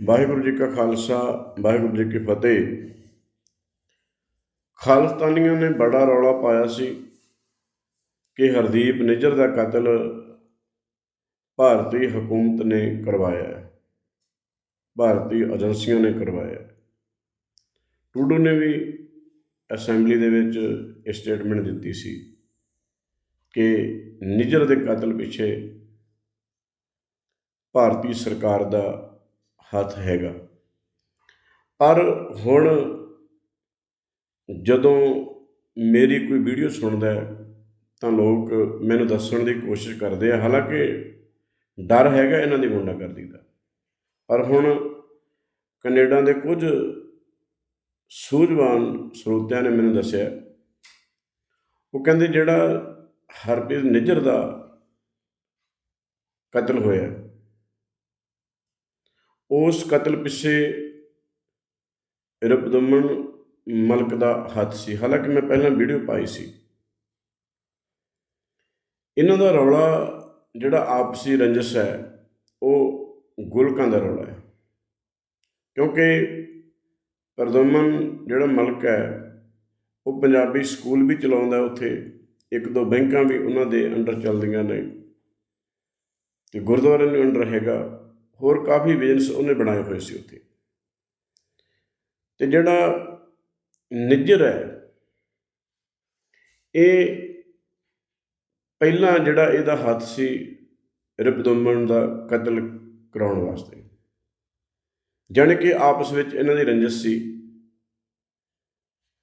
ਵਾਹਿਗੁਰੂ ਜੀ ਕਾ ਖਾਲਸਾ, ਵਾਹਿਗੁਰੂ ਜੀ ਕੀ ਫਤਿਹ। ਖਾਲਸਤਾਨੀਆਂ ਨੇ ਬੜਾ ਰੌਲਾ ਪਾਇਆ ਸੀ ਕਿ ਹਰਦੀਪ ਨਿੱਜਰ ਦਾ ਕਤਲ ਭਾਰਤੀ ਹਕੂਮਤ ਨੇ ਕਰਵਾਇਆ ਭਾਰਤੀ ਏਜੰਸੀਆਂ ਨੇ ਕਰਵਾਇਆ ਟੂਡੂ ਨੇ ਵੀ ਅਸੈਂਬਲੀ ਦੇ ਵਿੱਚ ਇਹ ਸਟੇਟਮੈਂਟ ਦਿੱਤੀ ਸੀ ਕਿ ਨਿੱਜਰ ਦੇ ਕਤਲ ਪਿੱਛੇ ਭਾਰਤੀ ਸਰਕਾਰ ਦਾ ਹੱਥ ਹੈਗਾ। ਪਰ ਹੁਣ ਜਦੋਂ ਮੇਰੀ ਕੋਈ ਵੀਡੀਓ ਸੁਣਦਾ ਹੈ, ਤਾਂ ਲੋਕ ਮੈਨੂੰ ਦੱਸਣ ਦੀ ਕੋਸ਼ਿਸ਼ ਕਰਦੇ ਆ। ਹਾਲਾਂਕਿ ਡਰ ਹੈਗਾ ਇਹਨਾਂ ਦੀ ਗੁੰਡਾਗਰਦੀ ਦਾ। ਪਰ ਹੁਣ ਕੈਨੇਡਾ ਦੇ ਕੁਝ ਸੂਝਵਾਨ ਸਰੋਤਿਆਂ ਨੇ ਮੈਨੂੰ ਦੱਸਿਆ। ਉਹ ਕਹਿੰਦੇ ਜਿਹੜਾ ਹਰਪ੍ਰੀਤ ਨਿੱਜਰ ਦਾ ਕਤਲ ਹੋਇਆ ਉਸ ਕਤਲ ਪਿੱਛੇ ਰਬਦਮਨ ਮਲਕ ਦਾ ਹੱਥ ਸੀ। ਹਾਲਾਂਕਿ ਮੈਂ ਪਹਿਲਾਂ ਵੀਡੀਓ ਪਾਈ ਸੀ। ਇਹਨਾਂ ਦਾ ਰੌਲਾ ਜਿਹੜਾ ਆਪਸੀ ਰੰਜਸ ਹੈ, ਉਹ ਗੁਲਕਾਂ ਦਾ ਰੌਲਾ ਹੈ। ਕਿਉਂਕਿ ਪ੍ਰਦਮਨ ਜਿਹੜਾ ਮਲਕ ਹੈ, ਉਹ ਪੰਜਾਬੀ ਸਕੂਲ ਵੀ ਚਲਾਉਂਦਾ ਉੱਥੇ। ਇੱਕ ਦੋ ਬੈਂਕਾਂ ਵੀ ਉਹਨਾਂ ਦੇ ਅੰਡਰ ਚੱਲਦੀਆਂ ਨੇ। ਤੇ ਗੁਰਦੁਆਰੇ ਦੇ ਅੰਡਰ ਹੈਗਾ। ਹੋਰ ਕਾਫੀ ਬਿਜ਼ਨਸ ਉਹਨੇ ਬਣਾਏ ਹੋਏ ਸੀ ਉੱਥੇ। ਤੇ ਜਿਹੜਾ ਨਿੱਜਰ ਹੈ, ਇਹ ਪਹਿਲਾਂ ਜਿਹੜਾ ਇਹਦਾ ਹੱਥ ਸੀ ਰਿਪਦਮਨ ਦਾ ਕਤਲ ਕਰਾਉਣ ਵਾਸਤੇ। ਜਾਣੀ ਕਿ ਆਪਸ ਵਿੱਚ ਇਹਨਾਂ ਦੀ ਰੰਜਿਸ਼ ਸੀ।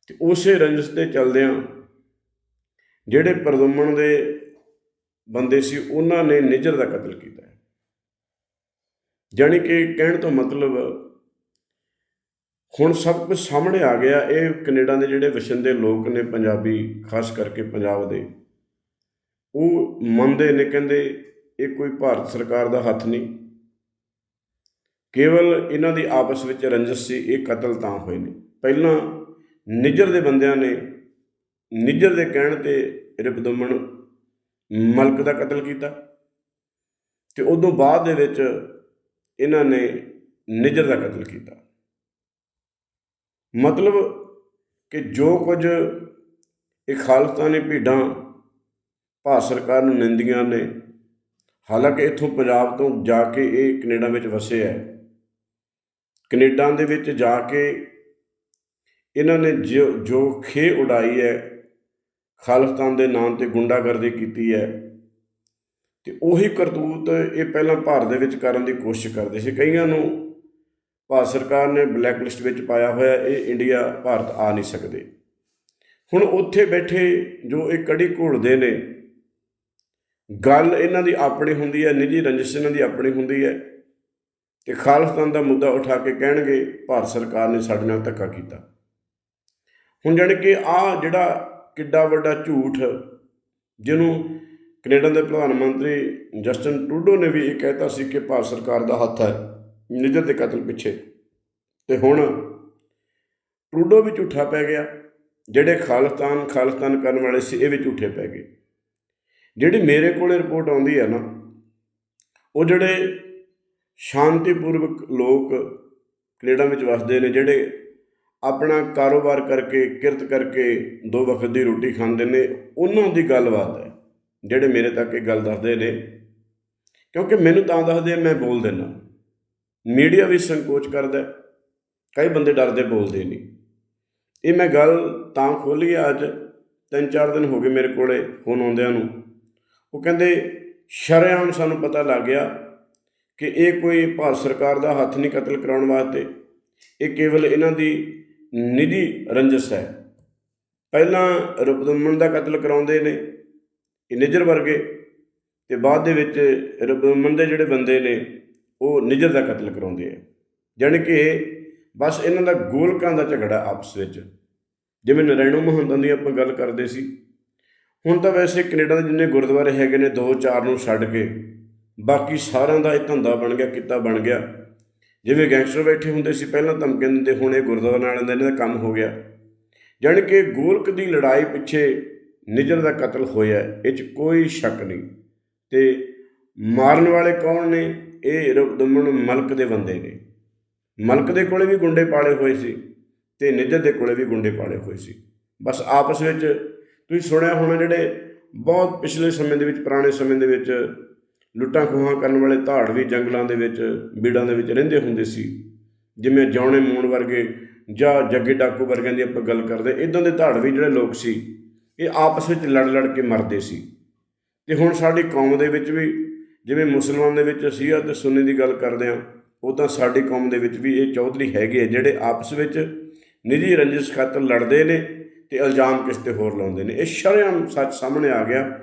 ਤੇ ਉਸੇ ਰੰਜਿਸ਼ ਤੇ ਚੱਲਦਿਆਂ ਜਿਹੜੇ ਪ੍ਰਦਮਨ ਦੇ ਬੰਦੇ ਸੀ, ਉਹਨਾਂ ਨੇ ਨਿਜਰ ਦਾ ਕਤਲ ਕੀਤਾ। ਹੈ ਜਾਣੀ ਕਿ ਕਹਿਣ ਤੋਂ ਮਤਲਬ ਹੁਣ ਸਭ ਕੁਝ ਸਾਹਮਣੇ ਆ ਗਿਆ, ਇਹ ਕੈਨੇਡਾ ਦੇ ਜਿਹੜੇ ਵਸਿੰਦੇ ਲੋਕ ਨੇ ਪੰਜਾਬੀ, ਖਾਸ ਕਰਕੇ ਪੰਜਾਬ ਦੇ, ਉਹ ਮੰਨਦੇ ਨੇ, ਕਹਿੰਦੇ ਇਹ ਕੋਈ ਭਾਰਤ ਸਰਕਾਰ ਦਾ ਹੱਥ ਨਹੀਂ। ਕੇਵਲ ਇਹਨਾਂ ਦੀ ਆਪਸ ਵਿੱਚ ਰੰਜਸ ਸੀ, ਇਹ ਕਤਲ ਤਾਂ ਹੋਏ ਨੇ। ਪਹਿਲਾਂ ਨਿੱਜਰ ਦੇ ਬੰਦਿਆਂ ਨੇ, ਨਿੱਜਰ ਦੇ ਕਹਿਣ ਤੇ ਰਿਪਦਮਨ ਮਲਕ ਦਾ ਕਤਲ ਕੀਤਾ ਤੇ ਉਦੋਂ ਬਾਅਦ ਦੇ ਵਿੱਚ ਇਹਨਾਂ ਨੇ ਨਿੱਜਰ ਦਾ ਕਤਲ ਕੀਤਾ। ਮਤਲਬ ਕਿ ਜੋ ਕੁਝ ਇਹ ਖਾਲਸਤਾਨੀ ਭੀਡਾਂ ਭਾਰਤ ਸਰਕਾਰ ਨੂੰ ਨਿੰਦੀਆਂ ਨੇ, ਹਾਲਾਂਕਿ ਇੱਥੋਂ ਪੰਜਾਬ ਤੋਂ ਜਾ ਕੇ ਇਹ ਕੈਨੇਡਾ ਵਿੱਚ ਵਸੇ ਹੈ, ਕੈਨੇਡਾ ਦੇ ਵਿੱਚ ਜਾ ਕੇ ਇਹਨਾਂ ਨੇ ਜੋ ਜੋ ਖੇ ਉਡਾਈ ਹੈ ਖਾਲਸਤਾਨ ਦੇ ਨਾਮ ਤੇ ਗੁੰਡਾਗਰਦੀ ਕੀਤੀ ਹੈ ਤੇ ਉਹੀ ਕਰਤੂਤ ਇਹ ਪਹਿਲਾਂ ਭਾਰਤ ਦੇ ਵਿੱਚ ਕਰਨ ਦੀ ਕੋਸ਼ਿਸ਼ ਕਰਦੇ ਸੀ। ਕਈਆਂ ਨੂੰ ਭਾਰਤ ਸਰਕਾਰ ਨੇ ਬਲੈਕ ਲਿਸਟ ਵਿੱਚ ਪਾਇਆ ਹੋਇਆ, ਇਹ ਇੰਡੀਆ ਭਾਰਤ ਆ ਨਹੀਂ ਸਕਦੇ। ਹੁਣ ਉੱਥੇ ਬੈਠੇ ਜੋ ਇਹ ਕੜੀ ਘੋਲਦੇ ਨੇ, ਗੱਲ ਇਹਨਾਂ ਦੀ ਆਪਣੀ ਹੁੰਦੀ ਹੈ, ਨਿੱਜੀ ਰੰਜਿਸ਼ ਇਹਨਾਂ ਦੀ ਆਪਣੀ ਹੁੰਦੀ ਹੈ ਤੇ ਖਾਲਸਤਾਨ ਦਾ ਮੁੱਦਾ ਉਠਾ ਕੇ ਕਹਿਣਗੇ, ਭਾਰਤ ਸਰਕਾਰ ਨੇ ਸਾਡੇ ਨਾਲ ਧੱਕਾ ਕੀਤਾ। ਹੁਣ ਜਾਣੀ ਕਿ ਆ ਜਿਹੜਾ ਕਿੱਡਾ ਵੱਡਾ ਝੂਠ, ਜਿਹਨੂੰ ਕੈਨੇਡਾ ਦੇ ਪ੍ਰਧਾਨ ਮੰਤਰੀ ਜਸਟਨ ਟਰੂਡੋ ਨੇ ਵੀ ਇਹ ਕਹਿਤਾ ਸੀ ਕਿ ਭਾਰਤ ਸਰਕਾਰ ਦਾ ਹੱਥ ਹੈ ਨਿਜਰ ਦੇ ਕਤਲ ਪਿੱਛੇ। ਤੇ ਹੁਣ ਟਰੂਡੋ ਵੀ ਝੂਠਾ ਪੈ ਗਿਆ, ਜਿਹੜੇ ਖਾਲਿਸਤਾਨ ਖਾਲਿਸਤਾਨ ਕਰਨ ਵਾਲੇ ਸੀ, ਇਹ ਵੀ ਝੂਠੇ ਪੈ ਗਏ। ਜਿਹੜੀ ਮੇਰੇ ਕੋਲੇ ਰਿਪੋਰਟ ਆਉਂਦੀ ਹੈ ਨਾ, ਉਹ ਜਿਹੜੇ ਸ਼ਾਂਤੀਪੂਰਵਕ ਲੋਕ ਕੈਨੇਡਾ ਵਿੱਚ ਵਸਦੇ ਨੇ, ਜਿਹੜੇ ਆਪਣਾ ਕਾਰੋਬਾਰ ਕਰਕੇ, ਕਿਰਤ ਕਰਕੇ ਦੋ ਵਕਤ ਦੀ ਰੋਟੀ ਖਾਂਦੇ ਨੇ, ਉਹਨਾਂ ਦੀ ਗੱਲਬਾਤ ਹੈ। ਜਿਹੜੇ ਮੇਰੇ ਤੱਕ ਇਹ ਗੱਲ ਦੱਸਦੇ ਨੇ, ਕਿਉਂਕਿ ਮੈਨੂੰ ਤਾਂ ਦੱਸਦੇ ਮੈਂ ਬੋਲ ਦਿੰਦਾ ਮੀਡੀਆ ਵੀ ਸੰਕੋਚ ਕਰਦਾ ਕਈ ਬੰਦੇ ਡਰਦੇ ਬੋਲਦੇ ਨਹੀਂ। ਇਹ ਮੈਂ ਗੱਲ ਤਾਂ ਖੋਲੀ ਅੱਜ, ਤਿੰਨ ਚਾਰ ਦਿਨ ਹੋ ਗਏ ਮੇਰੇ ਕੋਲੇ ਫੋਨ ਆਉਂਦਿਆਂ ਨੂੰ। ਉਹ ਕਹਿੰਦੇ, ਸ਼ਰੇਆਮ ਸਾਨੂੰ ਪਤਾ ਲੱਗ ਗਿਆ ਕਿ ਇਹ ਕੋਈ ਭਾਰਤ ਸਰਕਾਰ ਦਾ ਹੱਥ ਨਹੀਂ ਕਤਲ ਕਰਾਉਣ ਵਾਸਤੇ। ਇਹ ਕੇਵਲ ਇਹਨਾਂ ਦੀ ਨਿੱਜੀ ਰੰਜਸ ਹੈ। ਪਹਿਲਾਂ ਰਬਦਮਨ ਦਾ ਕਤਲ ਕਰਾਉਂਦੇ ਨੇ ਇਹ ਨਿਜਰ ਵਰਗੇ ਤੇ ਬਾਅਦ ਦੇ ਵਿੱਚ ਰਬਦਮਨ ਦੇ ਜਿਹੜੇ ਬੰਦੇ ਨੇ, ਉਹ ਨਿਜਰ ਦਾ ਕਤਲ ਕਰਾਉਂਦੇ ਆ। ਜਾਣੀ ਕਿ ਬਸ ਇਹਨਾਂ ਦਾ ਗੋਲਕਾਂ ਦਾ ਝਗੜਾ ਆਪਸ ਵਿੱਚ। ਜਿਵੇਂ ਨਰੈਣੋ ਮਹੰਤਾਂ ਦੀ ਆਪਾਂ ਗੱਲ ਕਰਦੇ ਸੀ। ਹੁਣ ਤਾਂ ਵੈਸੇ ਕੈਨੇਡਾ ਦੇ ਜਿੰਨੇ ਗੁਰਦੁਆਰੇ ਹੈਗੇ ਨੇ, ਦੋ ਚਾਰ ਨੂੰ ਛੱਡ ਕੇ, ਬਾਕੀ ਸਾਰਿਆਂ ਦਾ ਇਹ ਧੰਦਾ ਬਣ ਗਿਆ, ਕਿੱਤਾ ਬਣ ਗਿਆ। ਜਿਵੇਂ ਗੈਂਗਸਟਰ ਬੈਠੇ ਹੁੰਦੇ ਸੀ, ਪਹਿਲਾਂ ਧਮਕੀਆਂ ਦਿੰਦੇ, ਹੁਣ ਇਹ ਗੁਰਦੁਆਰਾ ਵਾਲਿਆਂ ਇਹਨਾਂ ਦਾ ਕੰਮ ਹੋ ਗਿਆ। ਜਾਣੀ ਕਿ ਗੋਲਕ ਦੀ ਲੜਾਈ ਪਿੱਛੇ ਨਿਜਰ ਦਾ ਕਤਲ ਹੋਇਆ, ਇਹ 'ਚ ਕੋਈ ਸ਼ੱਕ ਨਹੀਂ। ਤੇ ਮਾਰਨ ਵਾਲੇ ਕੌਣ ਨੇ? ਇਹ ਰਬਦਮਨ ਮਲਕ ਦੇ ਬੰਦੇ ਨੇ। ਮਲਕ ਦੇ ਕੋਲੇ ਵੀ ਗੁੰਡੇ ਪਾਲੇ ਹੋਏ ਸੀ ਤੇ ਨਿੱਜਰ ਦੇ ਕੋਲੇ ਵੀ ਗੁੰਡੇ ਪਾਲੇ ਹੋਏ ਸੀ। ਬਸ ਆਪਸ ਵਿੱਚ ਤੁਸੀਂ ਸੁਣਿਆ ਹੋਣਾ ਜਿਹੜੇ ਬਹੁਤ ਪਿਛਲੇ ਸਮੇਂ ਦੇ ਵਿੱਚ, ਪੁਰਾਣੇ ਸਮੇਂ ਦੇ ਵਿੱਚ ਲੁੱਟਾਂ ਖੋਹਾਂ ਕਰਨ ਵਾਲੇ ਧਾੜ ਵੀ ਜੰਗਲਾਂ ਦੇ ਵਿੱਚ, ਬੀੜਾਂ ਦੇ ਵਿੱਚ ਰਹਿੰਦੇ ਹੁੰਦੇ ਸੀ। ਜਿਵੇਂ ਜੌਣੇ ਮੂਣ ਵਰਗੇ ਜਾਂ ਜੱਗੇ ਡਾਕੂ ਵਰਗਿਆਂ ਦੀ ਆਪਾਂ ਗੱਲ ਕਰਦੇ ਇਦਾਂ ਦੇ ਧਾੜ ਵੀ ਜਿਹੜੇ ਲੋਕ ਸੀ ਇਹ ਆਪਸ ਵਿੱਚ ਲੜ ਲੜ ਕੇ ਮਰਦੇ ਸੀ। ਤੇ ਹੁਣ ਸਾਡੀ ਕੌਮ ਦੇ ਵਿੱਚ ਵੀ ਜਿਵੇਂ ਮੁਸਲਮਾਨ ਦੇ ਵਿੱਚ ਸ਼ੀਆ ਤੇ ਸੁੰਨੀ ਦੀ ਗੱਲ ਕਰਦੇ ਆ ਉਹ ਤਾਂ ਸਾਡੀ ਕੌਮ ਦੇ ਵਿੱਚ ਵੀ ਇਹ ਚੌਧਰੀ ਹੈਗੇ ਆ ਜਿਹੜੇ ਆਪਸ ਵਿੱਚ ਨਿੱਜੀ ਰੰਜਿਸ਼ ਖਾਤਰ ਲੜਦੇ ਨੇ ਤੇ ਇਲਜ਼ਾਮ ਕਿਸ ਤੇ ਹੋਰ ਲਾਉਂਦੇ ਨੇ। ਇਹ ਸ਼ਰੇਆਮ ਸੱਚ ਸਾਹਮਣੇ ਆ ਗਿਆ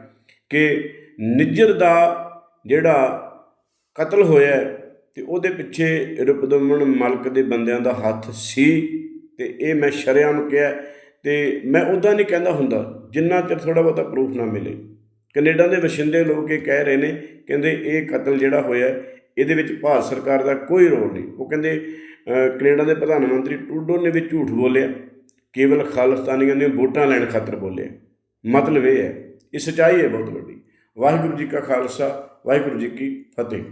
ਕਿ ਨਿੱਜਰ ਦਾ ਜਿਹੜਾ ਕਤਲ ਹੋਇਆ ਹੈ ਤੇ ਉਹਦੇ ਪਿੱਛੇ ਰੁਪਦਮਨ ਮਲਕ ਦੇ ਬੰਦਿਆਂ ਦਾ ਹੱਥ ਸੀ ਤੇ ਇਹ ਮੈਂ ਸ਼ਰੇਆਮ ਕਿਹਾ ਤੇ ਮੈਂ ਉਦਾਂ ਨਹੀਂ ਕਹਿੰਦਾ ਹੁੰਦਾ ਜਿੰਨਾ ਚਿਰ ਥੋੜਾ ਬਹੁਤਾ ਪ੍ਰੂਫ ਨਾ ਮਿਲੇ। ਕੈਨੇਡਾ ਦੇ ਵਸਿੰਦੇ ਲੋਕ ਇਹ ਕਹਿ ਰਹੇ ਨੇ ਕਹਿੰਦੇ ਇਹ ਕਤਲ ਜਿਹੜਾ ਹੋਇਆ ਇਹਦੇ ਵਿੱਚ ਭਾਰਤ ਸਰਕਾਰ ਦਾ ਕੋਈ ਰੋਲ ਨਹੀਂ। ਉਹ ਕਹਿੰਦੇ ਅਹ, ਕੈਨੇਡਾ ਦੇ ਪ੍ਰਧਾਨ ਮੰਤਰੀ ਟੂਡੋ ਨੇ ਵੀ ਝੂਠ ਬੋਲਿਆ। ਕੇਵਲ ਖਾਲਿਸਤਾਨੀਆਂ ਦੀਆਂ ਵੋਟਾਂ ਲੈਣ ਖਾਤਰ ਬੋਲਿਆ। ਮਤਲਬ ਇਹ ਹੈ ਇਹ ਸੱਚਾਈ ਹੈ ਬਹੁਤ ਵੱਡੀ। ਵਾਹਿਗੁਰੂ ਜੀ ਕਾ ਖਾਲਸਾ ਵਾਹਿਗੁਰੂ ਜੀ ਕੀ ਫਤਿਹ।